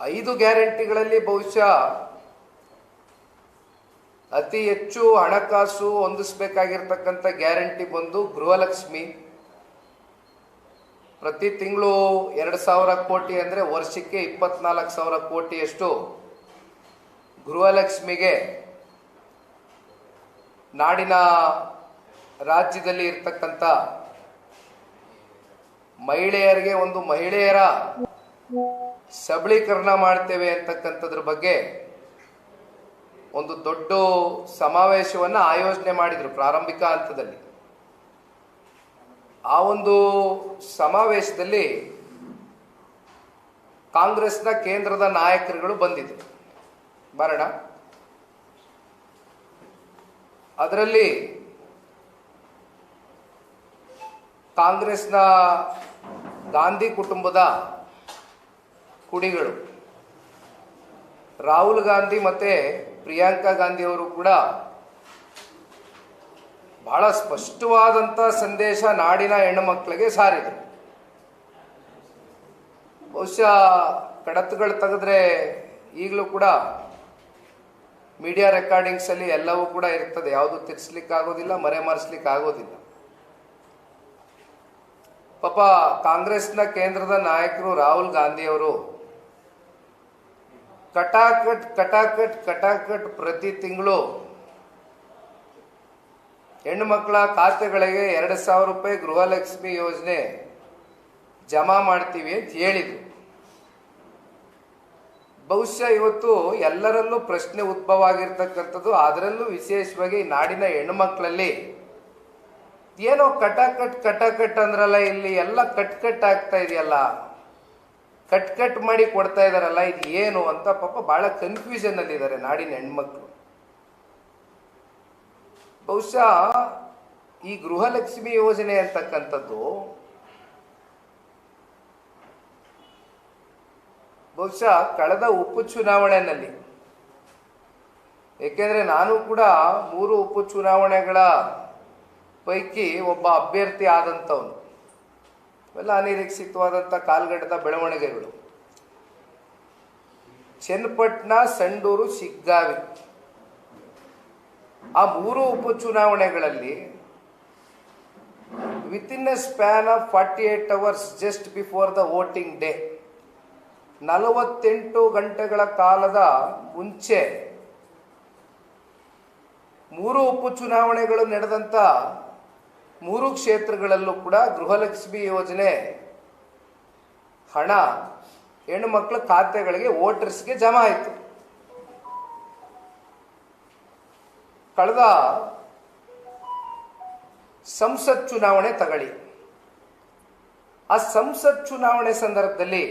ಐದು ಗ್ಯಾರಂಟಿಗಳಲ್ಲಿ ಬಹುಶಃ ಅತಿ ಹೆಚ್ಚು ಹಣಕಾಸು ಹೊಂದಿಸ್ಬೇಕಾಗಿರ್ತಕ್ಕಂಥ ಗ್ಯಾರಂಟಿ ಬಂದು ಗೃಹಲಕ್ಷ್ಮಿ. ಪ್ರತಿ ತಿಂಗಳು ಎರಡು ಸಾವಿರ ಕೋಟಿ ಅಂದರೆ ವರ್ಷಕ್ಕೆ ಇಪ್ಪತ್ನಾಲ್ಕು ಸಾವಿರ ಕೋಟಿಯಷ್ಟು ಗೃಹಲಕ್ಷ್ಮಿಗೆ ನಾಡಿನ ರಾಜ್ಯದಲ್ಲಿ ಇರ್ತಕ್ಕಂಥ ಮಹಿಳೆಯರಿಗೆ ಒಂದು ಮಹಿಳೆಯರ ಸಬಲೀಕರಣ ಮಾಡ್ತೇವೆ ಅಂತಕ್ಕಂಥದ್ರ ಬಗ್ಗೆ ಒಂದು ದೊಡ್ಡ ಸಮಾವೇಶವನ್ನು ಆಯೋಜನೆ ಮಾಡಿದರು ಪ್ರಾರಂಭಿಕ ಹಂತದಲ್ಲಿ. ಆ ಒಂದು ಸಮಾವೇಶದಲ್ಲಿ ಕಾಂಗ್ರೆಸ್ನ ಕೇಂದ್ರದ ನಾಯಕರುಗಳು ಬಂದಿದ್ರು. ಬರೋಣ. ಅದರಲ್ಲಿ ಕಾಂಗ್ರೆಸ್ನ ಗಾಂಧಿ ಕುಟುಂಬದ ಕುಡಿಗಳು ರಾಹುಲ್ ಗಾಂಧಿ ಮತ್ತೆ ಪ್ರಿಯಾಂಕಾ ಗಾಂಧಿ ಅವರು ಕೂಡ ಬಹಳ ಸ್ಪಷ್ಟವಾದಂಥ ಸಂದೇಶ ನಾಡಿನ ಹೆಣ್ಣು ಮಕ್ಕಳಿಗೆ ಸಾರಿದರು ಬಹುಶಃ ಕಡತಗಳು ತೆಗೆದ್ರೆ ಈಗಲೂ ಕೂಡ ಮೀಡಿಯಾ ರೆಕಾರ್ಡಿಂಗ್ಸ್ ಅಲ್ಲಿ ಎಲ್ಲವೂ ಕೂಡ ಇರ್ತದೆ. ಯಾವುದು ತಿರ್ಸ್ಲಿಕ್ಕೆ ಆಗೋದಿಲ್ಲ ಮರೆಮಾರಿಸ್ಲಿಕ್ಕೆ ಆಗೋದಿಲ್ಲ ಪಾಪ ಕಾಂಗ್ರೆಸ್ನ ಕೇಂದ್ರದ ನಾಯಕರು ರಾಹುಲ್ ಗಾಂಧಿ ಅವರು ಕಟಾಕಟ್ ಕಟಾಕಟ್ ಕಟಾಕಟ್ ಪ್ರತಿ ತಿಂಗಳು. ಹೆಣ್ಣು ಮಕ್ಕಳ ಖಾತೆಗಳಿಗೆ ಎರಡು ಸಾವಿರ ರೂಪಾಯಿ ಗೃಹಲಕ್ಷ್ಮಿ ಯೋಜನೆ ಜಮಾ ಮಾಡ್ತೀವಿ ಅಂತ ಹೇಳಿದರು. ಬಹುಶಃ ಇವತ್ತು ಎಲ್ಲರಲ್ಲೂ ಪ್ರಶ್ನೆ ಉದ್ಭವ ಆಗಿರ್ತಕ್ಕಂಥದ್ದು ಅದರಲ್ಲೂ ವಿಶೇಷವಾಗಿ ನಾಡಿನ ಹೆಣ್ಣುಮಕ್ಕಳಲ್ಲಿ ಏನೋ ಕಟಾಕಟ್ ಕಟಾಕಟ್ ಅಂದ್ರಲ್ಲ, ಇಲ್ಲಿ ಎಲ್ಲ ಕಟ್ ಕಟ್ ಆಗ್ತಾ ಇದೆಯಲ್ಲ. ಕಟ್ ಕಟ್ ಮಾಡಿ ಕೊಡ್ತಾ ಇದಾರಲ್ಲ, ಇದು ಏನು ಅಂತ ಪಾಪ ಬಹಳ ಕನ್ಫ್ಯೂಷನ್ ಅಲ್ಲಿ ಇದ್ದಾರೆ ನಾಡಿನ ಹೆಣ್ಮಕ್ಳು. ಬಹುಶಃ ಈ ಗೃಹಲಕ್ಷ್ಮಿ ಯೋಜನೆ ಅಂತಕ್ಕಂಥದ್ದು ಬಹುಶಃ ಕಳೆದ ಉಪಚುನಾವಣೆಯಲ್ಲಿ ಏಕೆಂದ್ರೆ ನಾನು ಕೂಡ ಮೂರು ಉಪಚುನಾವಣೆಗಳ ಪೈಕಿ ಒಬ್ಬ ಅಭ್ಯರ್ಥಿ ಆದಂಥವನು. ಇವೆಲ್ಲ ಅನಿರೀಕ್ಷಿತವಾದಂಥ ಕಾಲ್ಗಡದ ಬೆಳವಣಿಗೆಗಳು. ಚನ್ನಪಟ್ಟಣ, ಸಂಡೂರು, ಶಿಗ್ಗಾವಿ. ಆ ಮೂರು ಉಪಚುನಾವಣೆಗಳಲ್ಲಿ with in a span of forty eight hours just before the voting day ನಲವತ್ತೆಂಟು ಗಂಟೆಗಳ ಕಾಲದ ಮುಂಚೆ ಮೂರು ಉಪಚುನಾವಣೆಗಳು ನಡೆದಂಥ ಮೂರು ಕ್ಷೇತ್ರಗಳಲ್ಲೂ ಕೂಡ ಗೃಹಲಕ್ಷ್ಮಿ ಯೋಜನೆ, ಹಣ, ಹೆಣ್ಣು ಮಕ್ಕಳ ಖಾತೆಗಳಿಗೆ ವೋಟರ್ಸ್ಗೆ ಜಮಾ ಆಯಿತು. ಕಳೆದ ಸಂಸತ್ ಚುನಾವಣೆ ತಗಳಿ ಆ ಸಂಸತ್ ಚುನಾವಣೆ ಸಂದರ್ಭದಲ್ಲಿ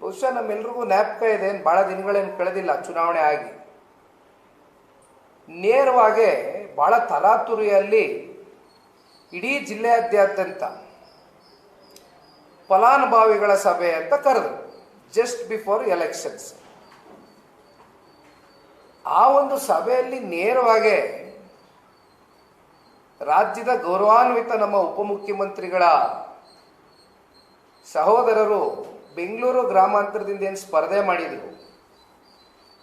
ಬಹುಶಃ ನಮ್ಮೆಲ್ರಿಗೂ ನ್ಯಾಪಕ ಇದೆ ಬಹಳ ದಿನಗಳೇನು ಕಳೆದಿಲ್ಲ, ಚುನಾವಣೆ ಆಗಿ. ನೇರವಾಗಿ ಬಹಳ ತರಾತುರಿಯಲ್ಲಿ ಇಡೀ ಜಿಲ್ಲೆಯಾದ್ಯಂತ ಫಲಾನುಭವಿಗಳ ಸಭೆ ಅಂತ ಕರೆದರು ಜಸ್ಟ್ ಬಿಫೋರ್ ಎಲೆಕ್ಷನ್ಸ್ ಆ ಒಂದು ಸಭೆಯಲ್ಲಿ ನೇರವಾಗಿ ರಾಜ್ಯದ ಗೌರವಾನ್ವಿತ ನಮ್ಮ ಉಪಮುಖ್ಯಮಂತ್ರಿಗಳ ಸಹೋದರರು ಬೆಂಗಳೂರು ಗ್ರಾಮಾಂತರದಿಂದ ಏನು ಸ್ಪರ್ಧೆ ಮಾಡಿದರು.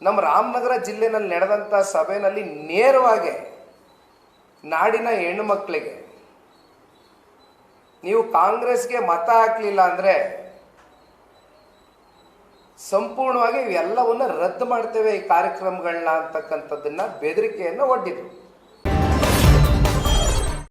ನಮ್ಮ ರಾಮನಗರ ಜಿಲ್ಲೆನಲ್ಲಿ ನಡೆದಂಥ ಸಭೆಯಲ್ಲಿ ನೇರವಾಗಿ ನಾಡಿನ ಹೆಣ್ಣು ಮಕ್ಕಳಿಗೆ. ನೀವು ಕಾಂಗ್ರೆಸ್ಗೆ ಮತ ಹಾಕಲಿಲ್ಲ ಅಂದ್ರೆ ಸಂಪೂರ್ಣವಾಗಿ ಇವೆಲ್ಲವನ್ನ ರದ್ದು ಮಾಡ್ತೇವೆ ಈ ಕಾರ್ಯಕ್ರಮಗಳನ್ನ ಅಂತಕ್ಕಂಥದ್ದನ್ನ ಬೆದರಿಕೆಯನ್ನು ಒಡ್ಡಿದ್ರು.